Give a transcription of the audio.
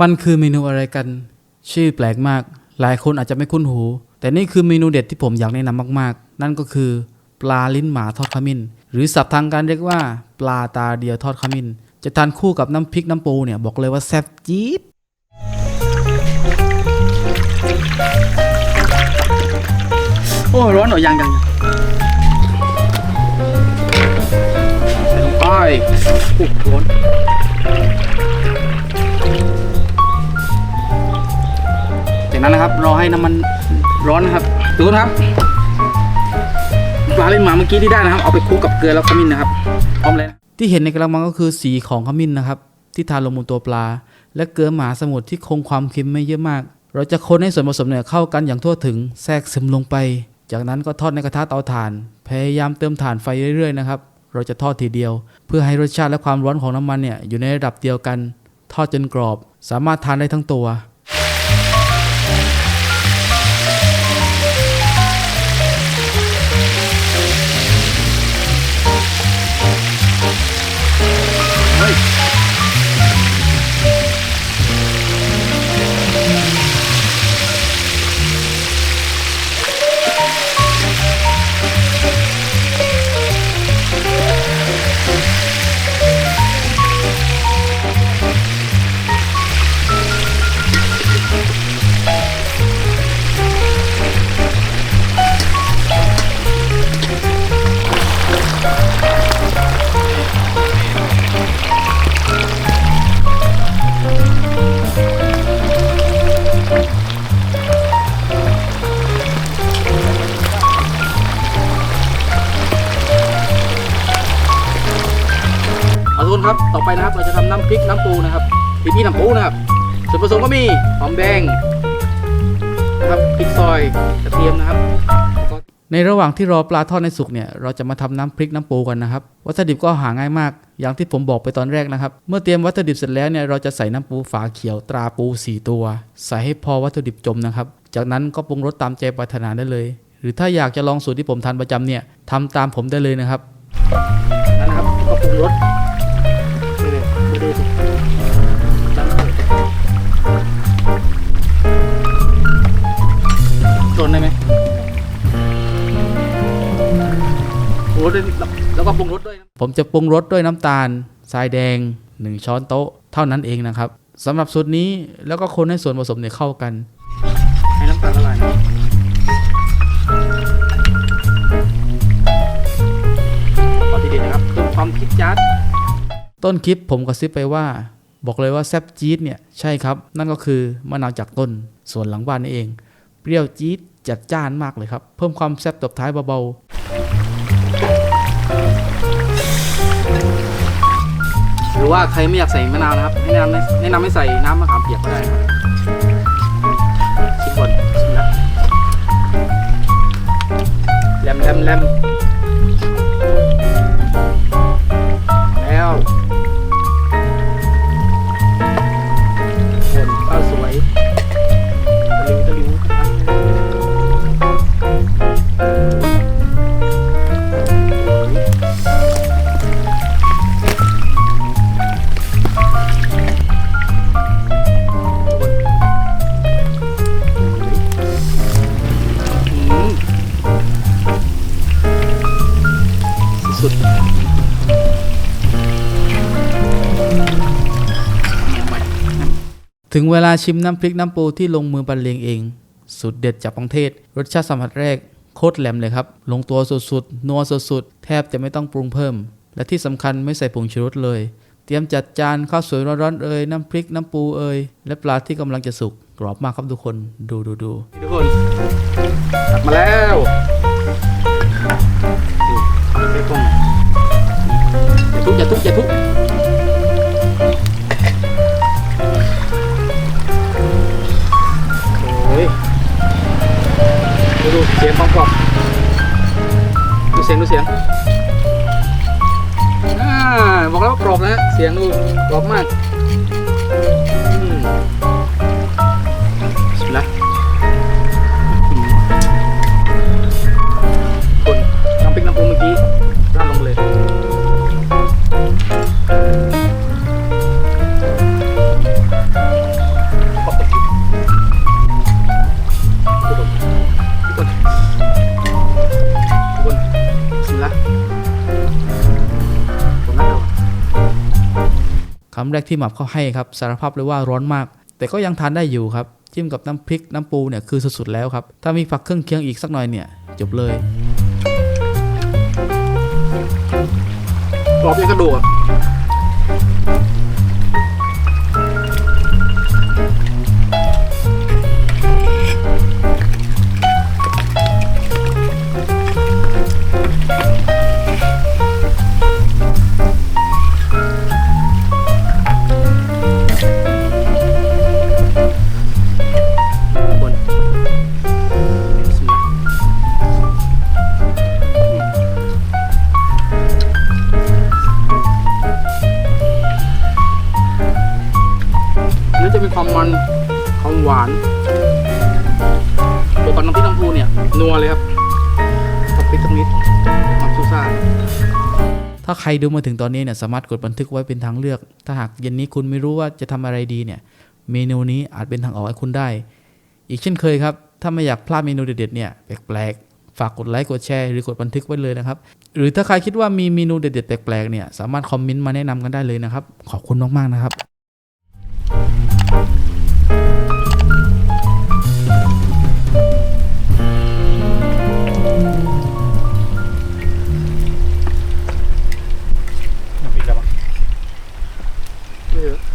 มันคือเมนูอะไรกัน ชื่อแปลกมาก หลายคนอาจจะไม่คุ้นหู แต่นี่คือเมนูเด็ดที่ผมอยากแนะนำมากๆ นั่นก็คือ ปลาลิ้นหมาทอดขมิ้น หรือศัพท์ทางการเรียกว่า ปลาตาเดียวทอดขมิ้น จะทานคู่กับน้ำพริกน้ำปูเนี่ยบอกเลยว่าแซ่บจี๊ดโอ้ร้อนหน่อยยังยังยังใส่ลงไปโอ้ร้อน นั้นนะครับ รอให้น้ำมันร้อนนะครับดูนะครับปลาเล่นหมาเมื่อกี้ที่ได้นะครับ เอาไปคลุกกับเกลือแล้วขมิ้นนะครับพร้อมเลยที่เห็นในกระมังก็คือสีของขมิ้นนะครับ ที่ทาลงบนตัวปลา และเกลือหมาสมุทรที่คงความเค็มไม่เยอะมาก เราจะคนให้ส่วนผสมเนี่ยเข้ากันอย่างทั่วถึงแทรกซึมลงไป จากนั้นก็ทอดในกระทะเตาถ่าน พยายามเติมถ่านไฟเรื่อยๆนะครับเราจะทอดทีเดียว เพื่อให้รสชาติและความร้อนของน้ำมันเนี่ยอยู่ในระดับเดียวกัน ทอดจนกรอบ สามารถทานได้ทั้งตัว คนครับต่อไปนะครับเราจะทำน้ำพริกน้ำปูนะครับพริกพี่น้ำปูนะครับส่วนผสมก็มีหอมแดงนะครับพริกซอยกระเทียมนะครับแล้วก็ในระหว่างที่รอปลาทอดในสุกเนี่ยเราจะมาทำน้ำพริกน้ำปูกันนะครับ วัตถุดิบก็หาง่ายมาก อย่างที่ผมบอกไปตอนแรกนะครับ เมื่อเตรียมวัตถุดิบเสร็จแล้วเนี่ยเราจะใส่น้ำปูฝาเขียวตราปู 4 ตัว ใส่ให้พอวัตถุดิบจมนะครับ จากนั้นก็ปรุงรสตามใจปรารถนาได้เลย หรือถ้าอยากจะลองสูตรที่ผมทานประจำเนี่ยทำตามผมได้เลยนะครับนั้นนะครับก็ปรุงรสนี่ เลยดูดูสิโดนได้ไหมโอ้โหแล้วก็ปรุงรสด้วย ผมจะปรุงรสด้วยน้ำตาลทรายแดง 1 ช้อนโต๊ะ เท่านั้นเองนะครับสำหรับสูตรนี้แล้วก็คนให้ส่วนผสมเนี่ยเข้ากัน ให้น้ำตาลละลายนะ ต้นคลิปผมกระซิบไปว่า บอกเลยว่าแซบจี๊ดเนี่ยใช่ครับ นั่นก็คือมะนาวจากต้นส่วนหลังบ้านนี่เอง เปรี้ยวจี๊ดจัดจ้านมากเลยครับ เพิ่มความแซบตบท้ายเบาๆหรือว่าใครไม่อยากใส่มะนาวนะครับแนะนำแนะนำให้ใส่น้ำมะขามเปียกก็ได้ครับชิมก่อนชิมนะแลมแลมแลม สุดๆเนี่ยใหม่ๆถึงเวลาชิมน้ำพริกน้ำปูที่ลงมือบรรเลงเองสุดเด็ดจากกรุงเทศ รสชาติสัมผัสแรก โคตรแหลมเลยครับ ลงตัวสุดๆ นัวสุดๆ แทบจะไม่ต้องปรุงเพิ่ม และที่สำคัญไม่ใส่ผงชูรสเลย เตรียมจัดจานข้าวสวยร้อนๆเอ่ยน้ำพริกน้ำปูเอ่ยและปลาที่กำลังจะสุกกรอบมากครับทุกคน ดูดูดูทุกคนกลับมาแล้ว สียงกรอบดูเสียงดูเสียงอ่าบอกแล้วว่ากรอบนะฮะเสียงดูกรอบมากอืม คำแรกที่หมับเขาให้ครับสารภาพเลยว่าร้อนมาก แต่ก็ยังทานได้อยู่ครับจิ้มกับน้ำพริกน้ำปูเนี่ยคือสุดๆแล้วครับ ถ้ามีผักเครื่องเคียงอีกสักหน่อยเนี่ยจบเลยกรอบยังกระดูก นัวเลยครับกับพริกทั้งนิดความซูซ่าถ้าใครดูมาถึงตอนนี้เนี่ยสามารถกดบันทึกไว้เป็นทางเลือก ถ้าหากเย็นนี้คุณไม่รู้ว่าจะทำอะไรดีเนี่ย เมนูนี้อาจเป็นทางออกให้คุณได้ อีกเช่นเคยครับ ถ้าไม่อยากพลาดเมนูเด็ดๆเนี่ยแปลกๆ ฝากกดไลค์กดแชร์หรือกดบันทึกไว้เลยนะครับ หรือถ้าใครคิดว่ามีเมนูเด็ดๆแปลกๆเนี่ยสามารถคอมเมนต์มาแนะนำกันได้เลยนะครับ ขอบคุณมากๆนะครับ here.